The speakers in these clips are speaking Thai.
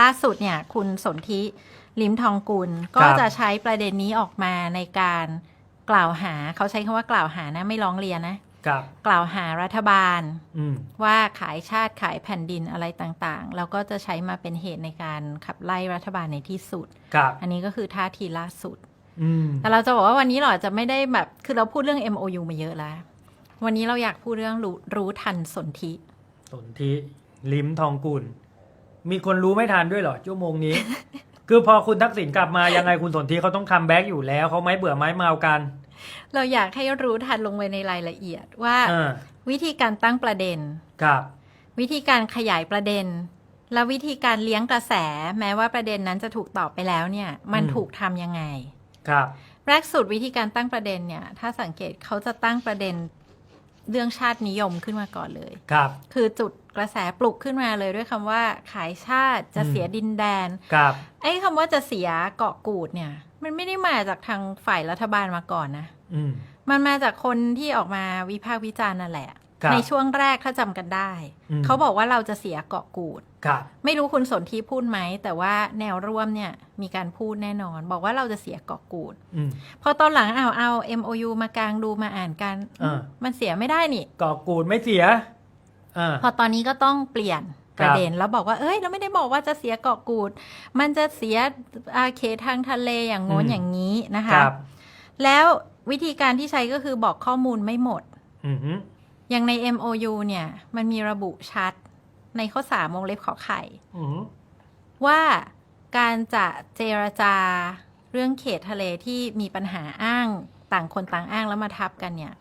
ล่าสุดเนี่ยคุณสนธิลิมทองกุล ก็จะใช้ประเด็นนี้ออกมาในการกล่าวหาเขาใช้คำว่ากล่าวหานะไม่ร้องเรียนนะกับกล่าวหารัฐบาลอืมว่าขายชาติขายแผ่นดินอะไรต่างๆ แล้วก็จะใช้มาเป็นเหตุในการขับไล่รัฐบาลในที่สุดกับอันนี้ก็คือท่าทีล่าสุดอืมแต่เราจะบอกว่าวันนี้เราอาจจะไม่ได้แบบคือเราพูดเรื่อง MOU มาเยอะแล้ว วันนี้เราอยากพูดเรื่องรู้รู้ทันสนธิสนธิลิมทองกุล มีคนรู้ไม่ทันด้วยเหรอชั่วโมงนี้ คือพอคุณทักษิณกลับมายังไงคุณสนธิเขาต้องคัมแบ็กอยู่แล้วเขาไม่เบื่อไม้เมากัน เราอยากให้รู้ทันลงไปในรายละเอียดว่า อ่าวิธีการตั้งประเด็นกับ วิธีการขยายประเด็น และวิธีการเลี้ยงกระแส แม้ว่าประเด็นนั้นจะถูกตอบไปแล้วเนี่ย มันถูกทำยังไงกับ แรกสุดวิธีการตั้งประเด็นเนี่ย ถ้าสังเกตเขาจะตั้งประเด็นเรื่องชาตินิยมขึ้นมาก่อนเลยกับ คือจุด กระแสปลุกขึ้นมาเลยด้วยคำว่าขายชาติจะอืมเสียดินแดนกับไอ้คำว่าจะเสียเกาะกูดเนี่ย มันไม่ได้มาจากทางฝ่ายรัฐบาลมาก่อนนะอืมมันมาจากคนที่ออกมาวิพากษ์วิจารณ์นั่นแหละครับในช่วงแรกถ้าจำกันได้อืมเขาบอกว่าเราจะเสียเกาะกูดกับไม่รู้คุณสนทีพูดไหม แต่ว่าแนวร่วมเนี่ยมีการพูดแน่นอน บอกว่าเราจะเสียเกาะกูดอืมพอตอนหลังเอาเอา MOU มากลางดูมาอ่านกันอ่ามันเสียไม่ได้นี่ก่อกูดไม่เสีย อ่า พอตอนนี้ก็ต้องเปลี่ยนประเด็นแล้วบอกว่า เอ้ย เราไม่ได้บอกว่าจะเสียเกาะกูด มันจะเสียอาเขตทางทะเลอย่างโน้นอืม อย่างนี้นะคคะรับแล้ววิธีการที่ใช้ก็คือบอกข้อมูลไม่หมด อืมฮึอย่างใน MOU เนี่ย มันมีระบุชัดในข้อสามวงเล็บขอไข่ อืมว่าการจะเจรจาเรื่องเขตทะเลที่มีปัญหาอ้าง ต่างคนต่างอ้างแล้วมาทับกันเนี่ย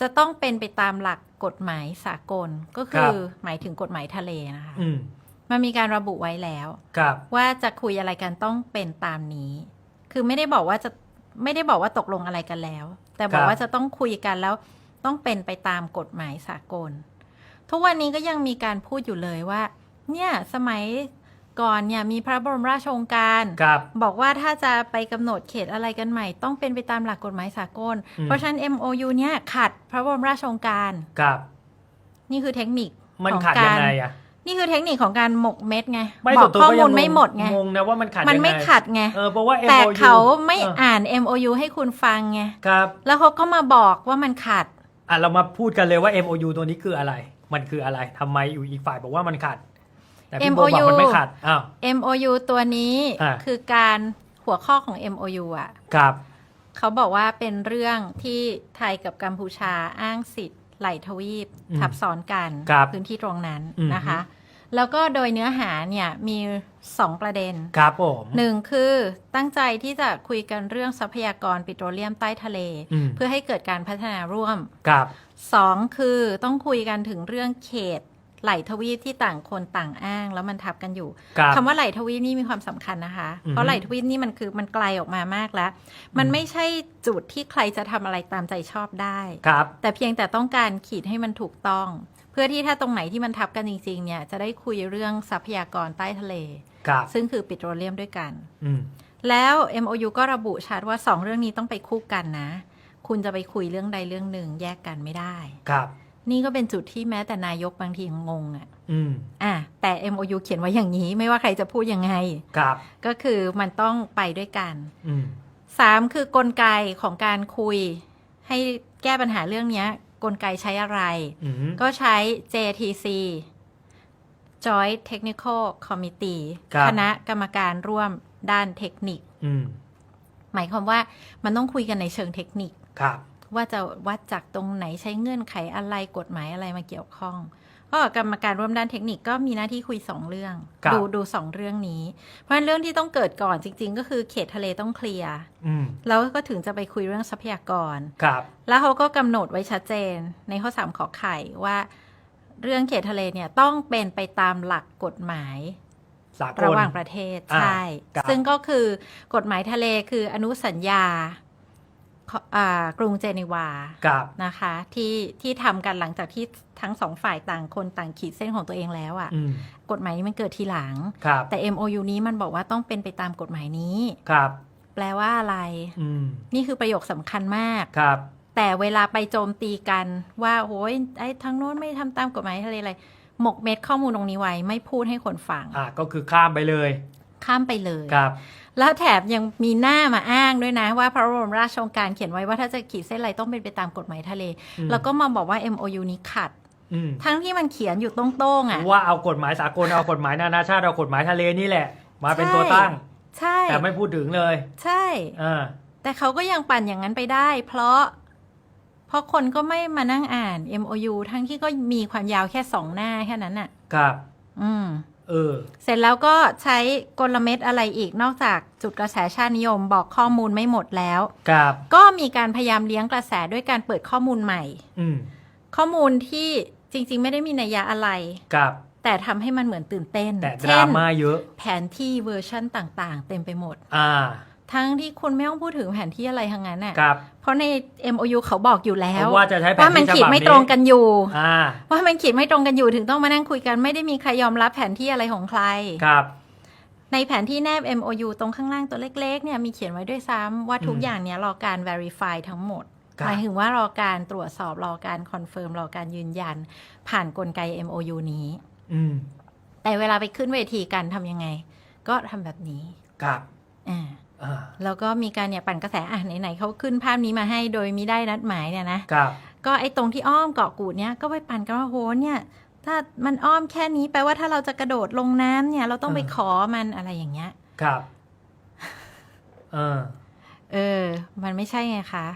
จะต้องเป็นไปตามหลักกฎหมายสากลก็คือหมายถึงกฎหมายทะเลนะคะอืมมันมีการระบุไว้แล้วกับว่าจะคุยอะไรกันต้องเป็นตามนี้ คือไม่ได้บอกว่าจะไม่ได้บอกว่าตกลงอะไรกันแล้ว แต่บอกว่าจะต้องคุยกันแล้วต้องเป็นไปตามกฎหมายสากล ทุกวันนี้ก็ยังมีการพูดอยู่เลยว่า เนี่ยสมัย ก่อนเนี่ยมีพระบรมราชโองการกับ บอกว่าถ้าจะไปกำหนดเขตอะไรกันใหม่ ต้องเป็นไปตามหลักกฎหมายสากลอืมเพราะฉะนั้น MOU เนี่ยขัดพระบรมราชโองการกับ นี่คือเทคนิคมันของขัดกายังรไงอะนี่คือเทคนิคของการหมกเม็ดไงไม่บอกตัวข้อก็มูยังลไม่หมดไงงงนะว่ามันขัดมันยังงไม่ขัดไงเออเพราะว่าแต่ MOU เขาไม่เอออ่าน MOU ให้คุณฟังไงครับ แล้วเขาก็มาบอกว่ามันขัดอะเรามาพูดกันเลยว่า MOU ตัวนี้คืออะไร มันคืออะไรทำไมอยู่อีกฝ่ายบอกว่ามันขัด แต่พี่โบบอก MOU มันไม่ขัดอ้าว MOU ตัวนี้อ่าคือการหัวข้อของ MOU อะ ครับเขาบอกว่าเป็นเรื่องที่ไทยกับกัมพูชาอ้างสิทธิ์ไหลทวีปอืม ทับซ้อนกันครับพื้นที่ตรงนั้นอืม นะคะ แล้วก็โดยเนื้อหาเนี่ยมีสองประเด็นครับผมหนึ่งคือตั้งใจที่จะคุยกันเรื่องทรัพยากรปิโตรเลียมใต้ทะเล อืมเพื่อให้เกิดการพัฒนาร่วม ครับสองคือต้องคุยกันถึงเรื่องเขต ไหลทวีปที่ต่างคนต่างอ้าง แล้วมันทับกันอยู่ ครับคำว่าไหลทวีปนี่มีความสำคัญนะคะอือฮึเพราะไหลทวีปนี่มันคือมันไกลออกมามากแล้ว มันไม่ใช่จุดที่ใครจะทำอะไรตามใจชอบได้ ครับ แต่เพียงแต่ต้องการขีดให้มันถูกต้อง เพื่อที่ถ้าตรงไหนที่มันทับกันจริงๆเนี่ยจะได้คุยเรื่องทรัพยากรใต้ทะเล ครับ ซึ่งคือปิโตรเลียมด้วยกัน อืมแล้ว MOU ก็ระบุชัดว่าสองเรื่องนี้ต้องไปคู่กันนะ คุณจะไปคุยเรื่องใดเรื่องหนึ่งแยกกันไม่ได้ ครับ นี่ก็เป็นจุดที่แม้แต่นายกบางทีงงอะ่ะอืมอะแต่ MOU เขียนไว้อย่างนี้ไม่ว่าใครจะพูดยังไง ครับ ก็คือมันต้องไปด้วยกันอืมสามคือกลไกของการคุย ให้แก้ปัญหาเรื่องเนี้ย กลไกใช้อะไร อืมก็ใช้ JTC Joint Technical Committee ครับ คณะกรรมการร่วมด้านเทคนิค อืมหมายความว่ามันต้องคุยกันในเชิงเทคนิค ครับ ว่าจะวัดจากตรงไหนใช้เงื่อนไขอะไรกฎหมายอะไรมาเกี่ยวข้องก็กรรมการร่วมด้านเทคนิคก็มีหน้าที่คุยสองเรื่องครับดูดูสองเรื่องนี้ เพราะฉะนั้นเรื่องที่ต้องเกิดก่อนจริง ๆ ก็คือเขตทะเลต้องเคลียร์อืมแล้วก็ถึงจะไปคุยเรื่องทรัพยากรครับ แล้วเขาก็กำหนดไว้ชัดเจนในข้อสามขอไข่ว่า เรื่องเขตทะเลเนี่ยต้องเป็นไปตามหลักกฎหมายสากลระหว่างประเทศอ่าใช่ครับซึ่งก็คือกฎหมายทะเลคืออนุสัญญาขอ่า กรุงเจนีวากับนะคะ ที่ที่ทำกันหลังจากที่ทั้งสองฝ่ายต่างคนต่างขีดเส้นของตัวเองแล้วอะ่ะอืมกฎหมายนี้มันเกิดทีหลังครับแต่ MOU นี้มันบอกว่าต้องเป็นไปตามกฎหมายนี้ครับ แปลว่าอะไรอืมนี่คือประโยคสำคัญมากครับ แต่เวลาไปโจมตีกันว่าโอ้ยไอ้ทางโน้นไม่ทำตามกฎหมายทะเลอะไรหมกเม็ดข้อมูลตรงนี้ไว้ไม่พูดให้คนฟังอะก็คือข้ามไปเลย ข้ามไปเลยครับ แล้วแถบยังมีหน้ามาอ้างด้วยนะ ว่าพระบรมราชโองการเขียนไว้ว่าถ้าจะขีดเส้นอะไรต้องเป็นไปตามกฎหมายทะเลอืมแล้วก็มาบอกว่า MOU นี้ขัดอืมทั้งที่มันเขียนอยู่ตรงๆอะว่าเอากฎหมายสากลเอากฎหมายนานาชาติเอากฎหมายทะเลนี่แหละ มาเป็นตัวตั้ง ใช่ แต่ไม่พูดถึงเลย ใช่อ่าแต่เขาก็ยังปั่นอย่างนั้นไปได้ เพราะ เพราะคนก็ไม่มานั่งอ่าน MOU ทั้งที่ก็มีความยาวแค่สองหน้าแค่นั้นน่ะ ครับ อืม เออ เสร็จแล้วก็ใช้กลเม็ดอะไรอีกนอกจากจุดกระแสชาตินิยมบอกข้อมูลไม่หมดแล้ว ครับ ก็มีการพยายามเลี้ยงกระแสด้วยการเปิดข้อมูลใหม่ อืมข้อมูลที่จริง ๆ ไม่ได้มีนัยยะอะไร ครับ แต่ทำให้มันเหมือนตื่นเต้นแต่ดเช่รานม่าเยอะ แผนที่เวอร์ชั่นต่างๆ เต็มไปหมด อ่า ทั้งที่คุณไม่ต้องพูดถึงแผนที่อะไรทั้งนั้นน่ะ ครับ เพราะใน MOU เขาบอกอยู่แล้เพวราะว่าจะใช้แผนว่ามันที่ฉขีดบับไม่นี้ตรงกันอยู่ อ่า ว่ามันขีดไม่ตรงกันอยู่ถึงต้องมานั่งคุยกันไม่ได้มีใครยอมรับแผนที่อะไรของใคร ครับ ในแผนที่แนบ MOU ตรงข้างล่างตัวเล็ก ๆ เนี่ยมีเขียนไว้ด้วยซ้ำว่าทุกอืมอย่างเนี้ยรอการ verify ทั้งหมดครับหมายถึงว่ารอการตรวจสอบรอการคอนเฟิร์มรอการยืนยัน ผ่านกลไก MOU นี้อืมแต่เวลาไปขึ้นเวทีกันทำยังไง ก็ทำแบบนี้ ครับอ่าอ่า แล้วก็มีการเนี่ยปั่นกระแสอะไหนๆเขาขึ้นภาพนี้มาให้โดยมิได้นัดหมายเนี่ยนะครับก็ไอ้ตรงที่อ้อมเกาะกูดเนี่ยก็ไปปั่นกันว่าโหเนี่ยถ้ามันอ้อมแค่นี้แปลว่าถ้าเราจะกระโดดลงน้ำเนี่ย เราต้องไปอ่าขอมันอะไรอย่างเงี้ย ครับ เออ เออ มันไม่ใช่ไงคะ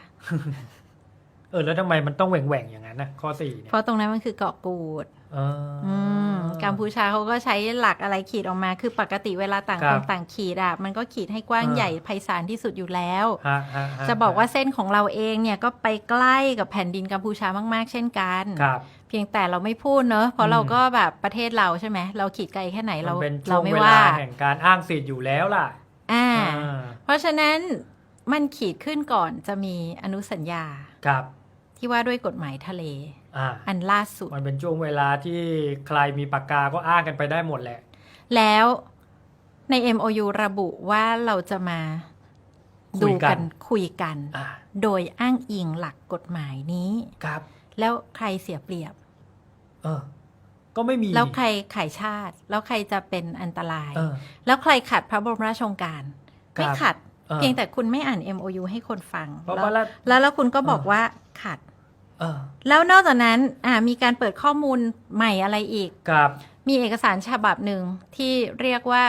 เออ แล้วทำไมมันต้องแหว่งแหว่งๆอย่างนั้นนะข้อสี่เนี่ยเพราะตรงนั้นมันคือเกาะกูด เอออืม กัมพูชาเขาก็ใช้หลักอะไรขีดออกมา คือปกติเวลาต่างครัคบนต่างขีดอะมันก็ขีดให้กว้างอ่าใหญ่ไพศาลที่สุดอยู่แล้วฮะฮะฮจะบอกว่าเส้นของเราเองเนี่ยก็ไปใกล้กับแผ่นดินกัมพูชามากๆ เช่นกันครับเพียงแต่เราไม่พูดเนอะเพราะอืมเราก็แบบประเทศเราใช่ไหมเราขีดไกลแค่ไหนมัเรานเป็นช่เราวงไม่เวว่าลาแห่งการอ้างสิทธิ์อยู่แล้วล่ะอ่าอ่าเพราะฉะนั้นมันขีดขึ้นก่อนจะมีอนุสัญญาครับที่ว่าด้วยกฎหมายทะเล อ่าอันล่าสุด มันเป็นช่วงเวลาที่ใครมีปากกาก็อ้างกันไปได้หมดแหละ แล้วใน MOU ระบุว่าเราจะมาคุดูยกันกันคุยกันอ่าโดยอ้างอิงหลักกฎหมายนี้ครับ แล้วใครเสียเปรียบ เออ ก็ไม่มี แล้วใครขายชาติ แล้วใครจะเป็นอันตรายเออแล้วใครขัดพระบรมราชโองการครับไม่ขัดออเพียงแต่คุณไม่อ่าน MOU ให้คนฟังเพราะแล้วว่าละแล้วแล้วคุณก็บอกเออว่าขัด เออแล้วนอกจากนั้นอ่ามีการเปิดข้อมูลใหม่อะไรอีกครับมีเอกสารฉบับหนึ่งที่เรียกว่า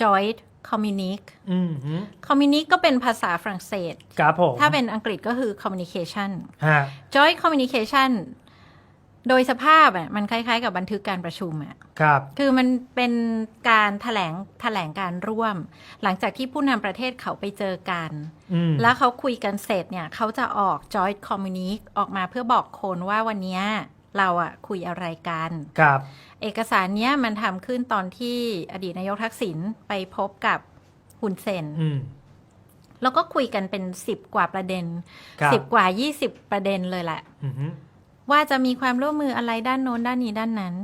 Joint Communique อืมหืม Communique ก็เป็นภาษาฝรั่งเศส ครับผมถ้าเป็นอังกฤษก็คือ Communication ฮะ Joint Communication โดยสภาพอะมันคล้ายๆ กับบันทึกการประชุมอะครับ คือมันเป็นการแถลงแถลงการร่วม หลังจากที่ผู้นำประเทศเขาไปเจอกันอืมแล้วเขาคุยกันเสร็จเนี่ย เขาจะออก Joint Communique ออกมาเพื่อบอกคนว่าวันเนี้ยเราอะคุยอะไรกันครับ เอกสารเนี้ยมันทำขึ้นตอนที่อดีตนายกทักษิณไปพบกับฮุนเซนอืมแล้วก็คุยกันเป็นสิบกว่าประเด็นครับสิบกว่ายี่สิบประเด็นเลยแหละอืมหืม ว่าจะมีความร่วมมืออะไรด้านโน้นด้านนี้ด้านนั้น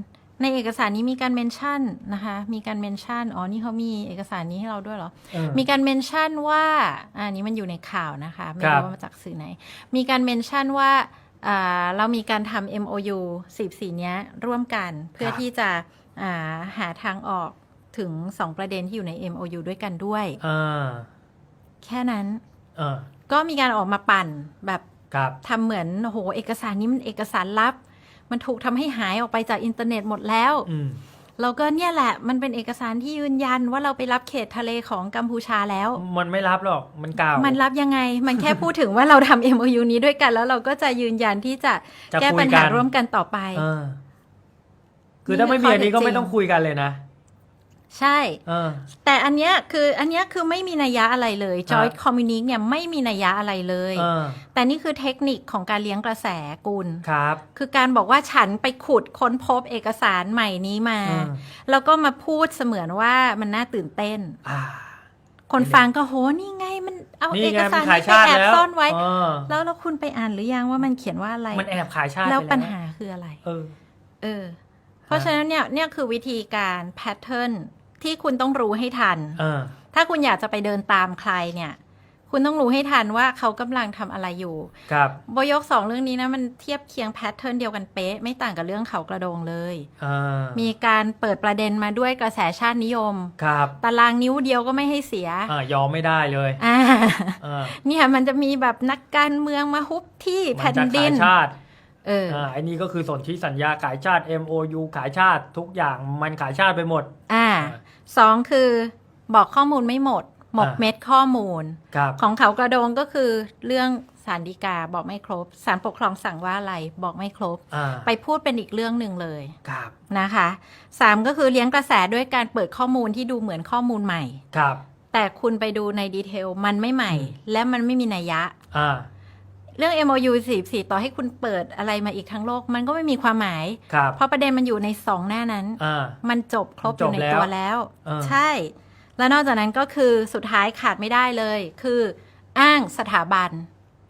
ในเอกสารนี้มีการเมนชั่นนะคะ มีการเมนชั่นอ๋อนี่เขามีเอกสารนี้ให้เราด้วยเหรอเออมีการเมนชั่นว่าอันนี้มันอยู่ในข่าวนะคะ ไม่ครัรู้บว่ามาจากสื่อไหน มีการเมนชั่นว่าอ่าเรามีการทำ MOU 14เนี้ยร่วมกันเพื่อที่จะอ่าหาทางออกถึง2ประเด็นที่อยู่ใน MOU ด้วยกันด้วยอ่าแค่นั้นเออก็มีการออกมาปั่นแบบ ครับทำเหมือนโอ้โหเอกสารนี้มันเอกสารลับ มันถูกทำให้หายออกไปจากอินเทอร์เน็ตหมดแล้วอืมเราก็เนี่ยแหละ มันเป็นเอกสารที่ยืนยันว่าเราไปรับเขตทะเลของกัมพูชาแล้ว มันไม่รับหรอกมันเก่ามันรับยังไง มันแค่พูดถึงว่าเราทำ MOU นี้ด้วยกัน แล้วเราก็จะยืนยันที่จะจะแก้คุปัยญกัหานร่วมกันต่อไปเออคือถ้าไม่มีอันนี้ก็ไม่ต้องคุยกันเลยนะ ใช่ เออ แต่อันเนี้ยคืออันเนี้ยคือไม่มีนัยยะอะไรเลย Joint ฮะ Communique เนี่ยไม่มีนัยยะอะไรเลย เออ แต่นี่คือเทคนิคของการเลี้ยงกระแสกุล ครับ คือการบอกว่าฉันไปขุดค้นพบเอกสารใหม่นี้มาเออแล้วก็มาพูดเสมือนว่ามันน่าตื่นเต้น อ่าคนฟังก็โหนี่ไงมันเอานี่เอกไงสามัรนขายนี้ไปชาติแอบแล้วซ่อนไว้ เออแล้วแล้วคุณไปอ่านหรือยังว่ามันเขียนว่าอะไร มันแอบขายชาติแล้วไปปัญหาคืออะไร เออ เออ เพราะฉะนั้นเนี่ยเนี่ยคือวิธีการแพทเทิร์น ที่คุณต้องรู้ให้ทัน เออ ถ้าคุณอยากจะไปเดินตามใครเนี่ยคคุณต้องรู้ให้ทันว่าเขากำลังทำอะไรอยู่ ครับ โบยกสองเรื่องนี้นะมันเทียบเคียงแพทเทิร์นเดียวกันเป๊ะ ไม่ต่างกับเรื่องเขากระโดงเลยอ่ามีการเปิดประเด็นมาด้วยกระแสชาตินิยม ครับตารางนิ้วเดียวก็ไม่ให้เสียอ่ายอมไม่ได้เลยอ่าอ่าเนี่ยมันจะมีแบบนักการเมืองมาฮุบที่มัแผ่นจะดิขายนชาติ เอออ่าอันนี้ก็คือสนธิสัญญาขายชาติ MOU ขายชาติทุกอย่างมันขายชาติไปหมด อ่าอ่าสองคือบอกข้อมูลไม่หมด หมกอ่าเม็ดข้อมูล ครับ ของเขากระโดงก็คือเรื่องสารดีกาบอกไม่ครบสารปกครองสั่งว่าอะไรบอกไม่ครบ อ่า ไปพูดเป็นอีกเรื่องหนึ่งเลยครับ นะคะสามก็คือเลี้ยงกระแสด้วยการเปิดข้อมูลที่ดูเหมือนข้อมูลใหม่ ครับ แต่คุณไปดูในดีเทลมันไม่ใหม่อืมและมันไม่มีนัยยะ อ่า เรื่อง MOU 44 ต่อให้คุณเปิดอะไรมาอีกทั้งโลก มันก็ไม่มีความหมาย ครับ เพราะประเด็นมันอยู่ในสองหน้านั้น อ่า มันจบครบมันอจบยู่ในแล้วตัวแล้ว เออ ใช่ แล้วนอกจากนั้นก็คือสุดท้ายขาดไม่ได้เลย คืออ้างสถาบัน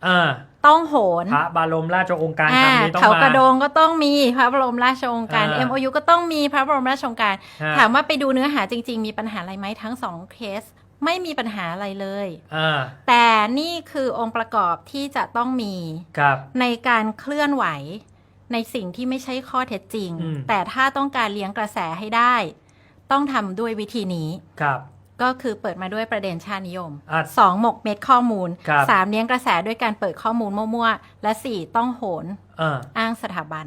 อ่าต้องโหนพระบรมราชโองการอ่าคำนี้ต้องเขามากระโดงก็ต้องมีพระบรมราชโองการอ่า MOU ก็ต้องมีพระบรมราชโองการ ฮะถามว่าไปดูเนื้อหาจริง ๆ มีปัญหาอะไรไหมทั้งสองเคส ไม่มีปัญหาอะไรเลย อ่า แต่นี่คือองค์ประกอบที่จะต้องมีครับ ในการเคลื่อนไหวในสิ่งที่ไม่ใช่ข้อเท็จจริง อืม แต่ถ้าต้องการเลี้ยงกระแสให้ได้ ต้องทำด้วยวิธีนี้ ครับ ก็คือเปิดมาด้วยประเด็นชาตินิยมอะสองหมกเม็ดข้อมูลครับ สามเลี้ยงกระแสด้วยการเปิดข้อมูลมั่วๆและสี่ต้องโหนอ่า อ้างสถาบัน